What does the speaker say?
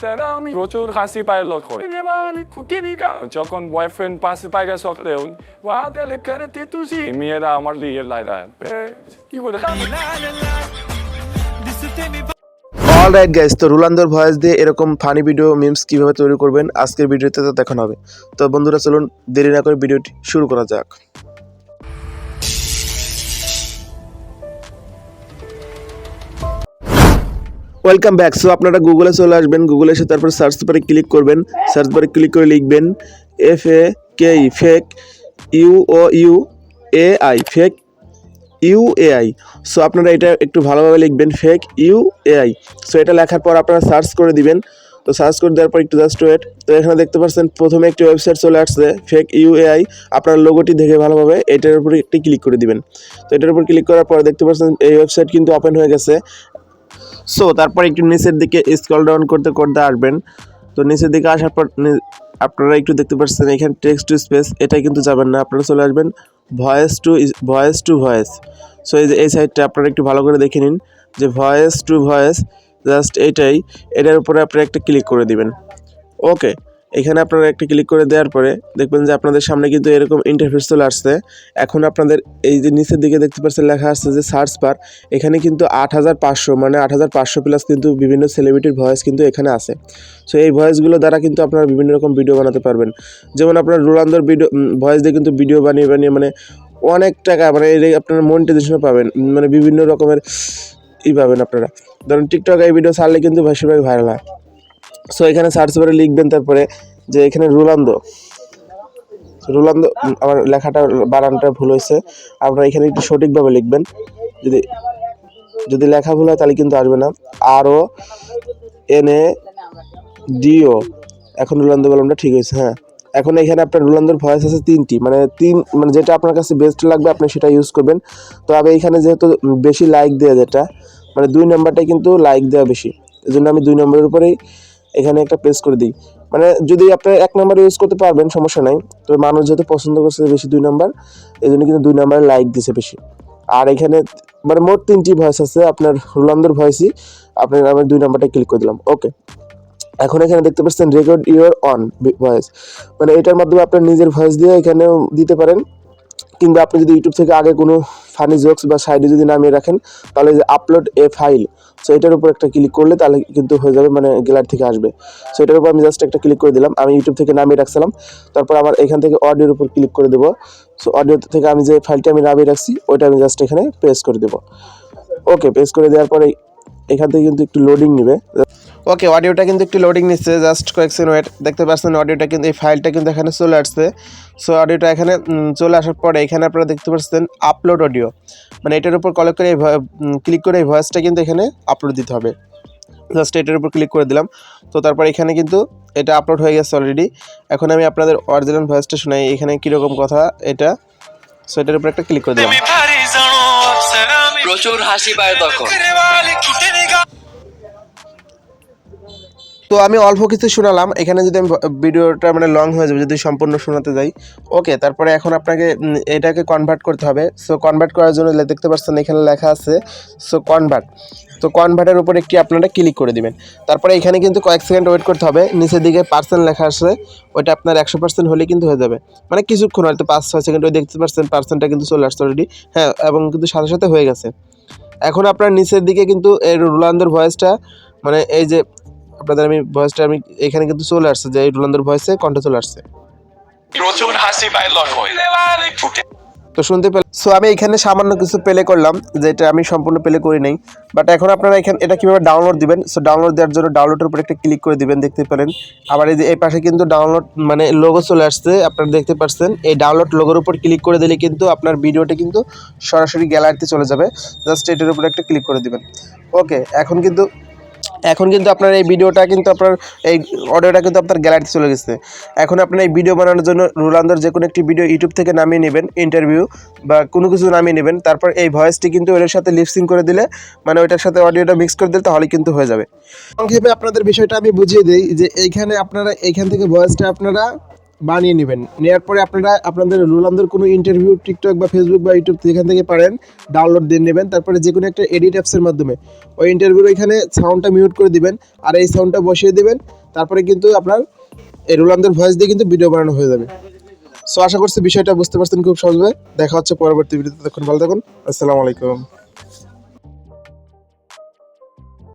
সেটা আমি প্রচুর হাসি পায় লক্ষ্য যখন বয়ফ্রেন্ড পাশে পাইকা সকলেও ওয়াদেলে করে তুসি মেয়েরা আমার দিয়ে লাইরা কি বলে অল রাইট গাইস তো রুলান্দর ভয়েস দিয়ে এরকম ফানি ভিডিও মিমস কীভাবে তৈরি করবেন? আজকের ভিডিওতে তো দেখানো হবে। তো বন্ধুরা চলুন দেরি না করে ভিডিওটি শুরু করা যাক। ওয়েলকাম ব্যাক সো আপনারা গুগলে চলে আসবেন। গুগলে এসে তারপর সার্চ বারে ক্লিক করবেন। সার্চ বারে ক্লিক করে লিখবেন F A K E fake U O U A I fake U AI so আপনারা এটা একটু ভালোভাবে লিখবেন ফেক ইউ এআই সো এটা লেখার পর আপনারা সার্চ করে দিবেন। তো সার্চ করে দেওয়ার পর একটু জাস্ট ওয়েট তো, এখানে দেখতে পাচ্ছেন, প্রথমে একটি ওয়েবসাইট চলে আসছে ফেক ইউ এআই আপনার লোগোটি দেখে ভালোভাবে এটার উপরে একটি ক্লিক করে দিবেন। তো, এটার উপর ক্লিক করার পর দেখতে পাচ্ছেন, এই ওয়েবসাইট কিন্তু ওপেন হয়ে গেছে। সো তারপর একটু নিচের দিকে স্ক্রল ডাউন করতে করতে আসবেন। তো নিচের দিকে আসার পর আপনারা একটু দেখতে পাচ্ছেন এখানে টেক্সট টু স্পেস এটা কিন্তু যাবেন না, আপনারা চলে আসবেন voice to voice to voice so এই যে, এই সাইডটা আপনারা একটু ভালো করে দেখে নিন যে ভয়েস টু ভয়েস জাস্ট এটাই, এটার উপরে আপনারা একটা ক্লিক করে দিবেন। ওকে এখানে আপনারা একটা ক্লিক করে দেওয়ার পরে দেখবেন যে আপনাদের সামনে কিন্তু এরকম ইন্টারফেস চলে আসছে। এখন আপনাদের এই যে নিচের দিকে দেখতে পাচ্ছেন লেখা আসছে যে সার্চ বার এখানে কিন্তু আট হাজার পাঁচশো মানে আট হাজার পাঁচশো প্লাস কিন্তু বিভিন্ন সেলিব্রিটির ভয়েস কিন্তু এখানে আছে। সো এই ভয়েসগুলো দ্বারা কিন্তু আপনারা বিভিন্ন রকম ভিডিও বানাতে পারবেন। যেমন আপনার রোলান্দর ভিডিও ভয়েস দিয়ে কিন্তু ভিডিও বানিয়ে বানিয়ে মানে অনেক টাকা মানে আপনার মনিটাইজেশন পাবেন। মানে বিভিন্ন রকমের ই পাবেন আপনারা। ধরুন টিকটক এই ভিডিও ছাড়লে কিন্তু বেশিরভাগ ভাইরাল হয়। সো এখানে সার্চ করে লিখবেন তারপরে যে এখানে রোলান্দো। রোলান্দো আমার লেখাটা বানানটা ভুল হয়েছে। আপনারা এখানে একটু সঠিকভাবে লিখবেন। যদি যদি লেখা ভুল হয় তাহলে কিন্তু আসবে না। আর ও এন এ ডিও এখন রোলান্দো বললামটা ঠিক হয়েছে হ্যাঁ। এখন এখানে আপনার রোলান্দোর ভয়েস আছে তিনটি। মানে তিন মানে যেটা আপনার কাছে বেস্ট লাগবে আপনি সেটা ইউজ করবেন। তো আমি এখানে যেহেতু বেশি লাইক দেওয়া যেটা মানে দুই নাম্বারটাই কিন্তু লাইক দেওয়া বেশি। এই জন্য আমি দুই নম্বরের উপরেই এখানে একটা প্রেস করে দিই। মানে যদি আপনি এক নাম্বার ইউজ করতে পারবেন, সমস্যা নাই। তবে মানুষ যেহেতু পছন্দ করছে বেশি দুই নাম্বার এই জন্য কিন্তু দুই নাম্বারে লাইক দিছে বেশি। আর এখানে মানে মোট তিনটি ভয়েস আছে, আপনার রোলান্দোর ভয়েসই আপনার আমি দুই নাম্বারটা ক্লিক করে দিলাম। ওকে এখন এখানে দেখতে পাচ্ছেন রেকর্ড ইউর অন ভয়েস মানে এটার মাধ্যমে আপনার নিজের ভয়েস দিয়ে এখানেও দিতে পারেন। কিংবা আপনি যদি ইউটিউব থেকে আগে কোনো ফানি জোকস বা সাইডে যদি নামিয়ে রাখেন, তাহলে যে আপলোড এ ফাইল সো এটার উপর একটা ক্লিক করলে তাহলে কিন্তু হয়ে যাবে মানে গ্যালারি থেকে আসবে। সো এটার উপর আমি জাস্ট একটা ক্লিক করে দিলাম। আমি ইউটিউব থেকে নামিয়ে রাখছিলাম। তারপর আমার এখান থেকে অডিওর উপর ক্লিক করে দেবো। সো অডিও থেকে আমি যে ফাইলটা আমি নামিয়ে রাখছি, ওইটা আমি জাস্ট এখানে প্রেস করে দেবো। ওকে প্রেস করে দেওয়ার পরে এখান থেকে কিন্তু একটু লোডিং নেবে। ওকে অডিওটা কিন্তু একটু লোডিং নিচ্ছে জাস্ট কয়েক সেকেন্ড ওয়েট দেখতে পাচ্ছেন অডিওটা কিন্তু এই ফাইলটা কিন্তু এখানে চলে আসছে। সো অডিওটা এখানে চলে আসার পরে এখানে আপনারা দেখতে পাচ্ছেন আপলোড অডিও মানে এটার উপর কলেক্ট করে ক্লিক করে এই ভয়েসটা কিন্তু এখানে আপলোড দিতে হবে। জাস্ট এটার উপর ক্লিক করে দিলাম। তো তারপর এখানে কিন্তু এটা আপলোড হয়ে গেছে অলরেডি এখন আমি আপনাদের অরিজিনাল ভয়েসটা শোনাই এখানে কীরকম কথা এটা। সো এটার উপর একটা ক্লিক করে দিলাম। প্রচুর হাসি পায় তখন। তো আমি অল্প কিছু শোনালাম। এখানে যদি আমি ভিডিওটা মানে লং হয়ে যাবে, যদি সম্পূর্ণ শোনাতে যাই। ওকে তারপরে এখন আপনাকে এটাকে কনভার্ট করতে হবে। সো কনভার্ট করার জন্য দেখতে পাচ্ছেন এখানে লেখা আছে সো কনভার্ট তো কনভার্টের উপর একটি আপনারা ক্লিক করে দিবেন। তারপরে এখানে কিন্তু কয়েক সেকেন্ড ওয়েট করতে হবে। নিচের দিকে পার্সেন্ট লেখা আসে ওইটা আপনার একশো পার্সেন্ট হলে কিন্তু হয়ে যাবে। মানে কিছুক্ষণ হয়তো পাঁচ, ছয় সেকেন্ড ওই দেখতে পাচ্ছেন পার্সেন্টটা কিন্তু চলে আসছে অলরেডি হ্যাঁ এবং কিন্তু সাথে সাথে হয়ে গেছে। এখন আপনার নিচের দিকে কিন্তু এই রোলান্দর ভয়েসটা মানে এই যে আপনাদের আমি ভয়েসটা আমি এখানে কিন্তু চলে আসছে যে এই রোলান্দর ভয়েসে কণ্ঠ চলে আসছে। প্রচুর হাসি পায় তো শুনতে পেলে সো আমি এখানে সামান্য কিছু প্লে করলাম যেটা আমি সম্পূর্ণ প্লে করি নাই বাট এখন আপনারা এখানে এটা কীভাবে ডাউনলোড দিবেন? সো ডাউনলোড দেওয়ার জন্য ডাউনলোডের উপর একটা ক্লিক করে দিবেন দেখতে পারেন আবার এই যে এই পাশে কিন্তু ডাউনলোড মানে লোগো চলে আসছে আপনারা দেখতে পাচ্ছেন এই ডাউনলোড লোগোর উপর ক্লিক করে দিলে কিন্তু আপনার ভিডিওটা কিন্তু সরাসরি গ্যালারিতে চলে যাবে। জাস্ট এটার উপর একটা ক্লিক করে দিবেন। ওকে এখন কিন্তু এখন কিন্তু আপনার এই ভিডিওটা কিন্তু আপনার এই অডিওটা কিন্তু আপনার গ্যালারিতে চলে গেছে। এখন আপনার এই ভিডিও বানানোর জন্য রুলান্দর যে কোনো একটি ভিডিও ইউটিউব থেকে নামিয়ে নেবেন ইন্টারভিউ বা কোনো কিছু নামিয়ে নেবেন, তারপর এই ভয়েসটি কিন্তু ওটার সাথে লিপসিং করে দিলে মানে ওইটার সাথে অডিওটা মিক্স করে দিলে তাহলে কিন্তু হয়ে যাবে। সংক্ষেপে আপনাদের বিষয়টা আমি বুঝিয়ে দিই যে এইখানে আপনারা এইখান থেকে ভয়েসটা আপনারা বানিয়ে নেবেন। নেওয়ার পরে আপনারা, আপনাদের রোলান্দের কোনো ইন্টারভিউ টিকটক বা ফেসবুক বা ইউটিউব যেখান থেকে পারেন ডাউনলোড দিয়ে নেবেন। তারপরে যে কোনো একটা এডিট অ্যাপসের মাধ্যমে। ওই ইন্টারভিউর এখানে সাউন্ডটা মিউট করে দিবেন আর এই সাউন্ডটা বসিয়ে দেবেন। তারপরে কিন্তু আপনার এই রোলান্দের ভয়েস দিয়ে কিন্তু ভিডিও বানানো হয়ে যাবে। সো আশা করছি বিষয়টা বুঝতে পারছেন খুব সহজভাবে। দেখা হচ্ছে পরবর্তী ভিডিওতে তখন ভালো থাকুন। আসসালামু আলাইকুম।